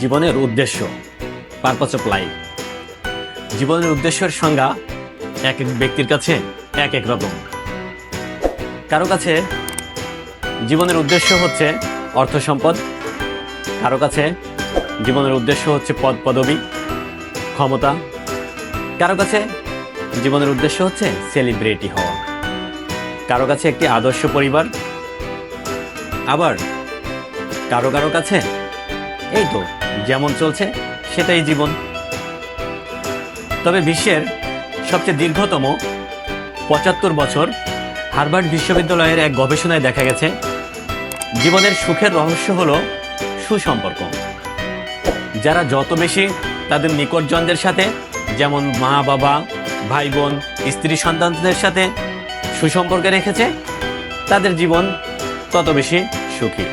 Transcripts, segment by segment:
জীবনের উদ্দেশ্য purpose of life জীবনের উদ্দেশ্যের সংজ্ঞা, এক এক ব্যক্তির কাছে এক এক রকম। কারও কাছে জীবনের উদ্দেশ্য হচ্ছে অর্থ সম্পদ, কারও কাছে জীবনের উদ্দেশ্য হচ্ছে পদ পদবি, ক্ষমতা, কারও কাছে জীবনের উদ্দেশ্য হচ্ছে সেলিব্রিটি হওয়া, কারও কাছে একটি আদর্শ পরিবার, আবার কারও কারও কাছে এই তো, যেমন চলছে, সেটাই জীবন। তবে বিশ্বের সবচেয়ে দীর্ঘতম পঁচাত্তর বছর হার্ভার্ড বিশ্ববিদ্যালয়ের এক গবেষণায় দেখা গেছে, জীবনের সুখের রহস্য হলো সুসম্পর্ক। যারা যত বেশি তাদের নিকটজনদের সাথে, যেমন মা, বাবা, ভাই, বোন, স্ত্রী, সন্তানদের সাথে সুসম্পর্কে রেখেছে, তাদের জীবন তত বেশি সুখী।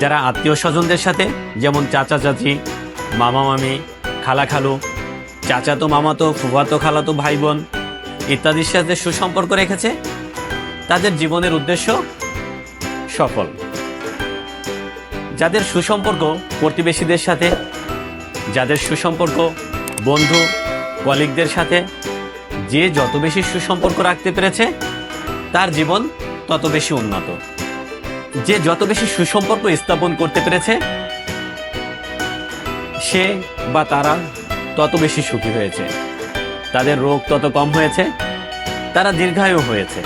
যারা আত্মীয় স্বজনদের সাথে, যেমন চাচা চাচি, মামা মামি, খালা খালু, চাচাতো মামাতো, ফুফাতো খালাতো ভাই বোন ইত্যাদির সাথে সুসম্পর্ক রেখেছে, তাদের জীবনের উদ্দেশ্য সফল। যাদের সুসম্পর্ক প্রতিবেশীদের সাথে, যাদের সুসম্পর্ক বন্ধু, কলিগদের সাথে, যে যত বেশি সুসম্পর্ক রাখতে পেরেছে, তার জীবন তত বেশি উন্নত। যে যত বেশি সুসম্পর্ক স্থাপন করতে পেরেছে, সে বা তারা তত বেশি সুখী হয়েছে। তাদের রোগ তত কম হয়েছে, তারা দীর্ঘায়ু হয়েছে,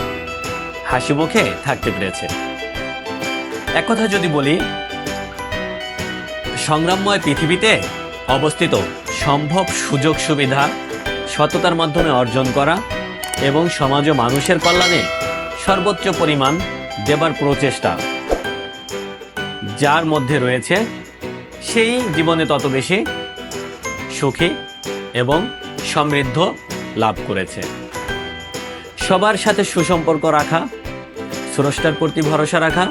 হাসি মুখে থাকতে পেরেছে। এক কথা যদি বলি, সংগ্রামময় পৃথিবীতে অবস্থিত সম্ভব সুযোগ সুবিধা সততার মাধ্যমে অর্জন করা এবং সমাজ ও মানুষের কল্যাণে সর্বোচ্চ পরিমাণ দেবার প্রচেষ্টা যার মধ্যে রয়েছে সেই জীবনে তত বেশি সুখী এবং সমৃদ্ধ লাভ করেছে। সবার সাথে সুসম্পর্ক রাখা, স্রষ্টার প্রতি ভরসা রাখা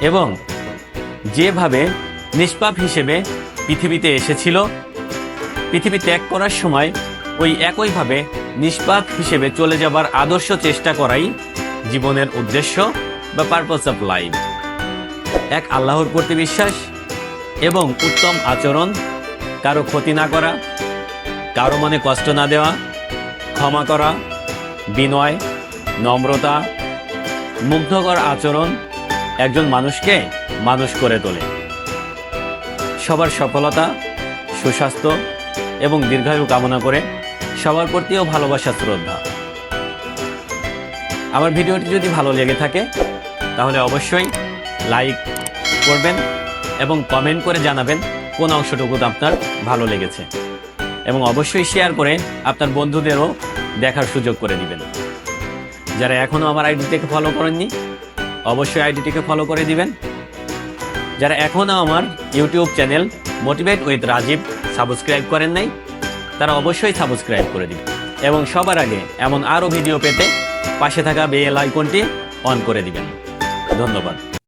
এবং যেভাবে নিষ্পাপ হিসেবে পৃথিবীতে এসেছিল, পৃথিবী ত্যাগ করার সময় ওই একইভাবে নিষ্পাপ হিসেবে চলে যাবার আদর্শ চেষ্টা করাই জীবনের উদ্দেশ্য বা পারপাস অফ লাইফ এক আল্লাহর প্রতি বিশ্বাস এবং উত্তম আচরণ, কারও ক্ষতি না করা, কারও মনে কষ্ট না দেওয়া, ক্ষমা করা, বিনয়, নম্রতা, মুগ্ধকর আচরণ একজন মানুষকে মানুষ করে তোলে। সবার সফলতা, সুস্বাস্থ্য এবং দীর্ঘায়ু কামনা করে সবার প্রতিও ভালোবাসা শ্রদ্ধা। আমার ভিডিওটি যদি ভালো লেগে থাকে, তাহলে অবশ্যই লাইক করবেন এবং কমেন্ট করে জানাবেন কোন অংশটুকু আপনার ভালো লেগেছে। এবং অবশ্যই শেয়ার করে আপনার বন্ধুদেরও দেখার সুযোগ করে দিবেন। যারা এখনও আমার আইডিটিকে ফলো করেননি, অবশ্যই আইডিটিকে ফলো করে দিবেন। যারা এখনও আমার YouTube channel motivate with Rajib subscribe করেন নাই, তারা অবশ্যই সাবস্ক্রাইব করে দিবেন। এবং সবার আগে এমন আরও ভিডিও পেতে পাশে থাকা বেল আইকনটি অন করে দিবেন। ধন্যবাদ।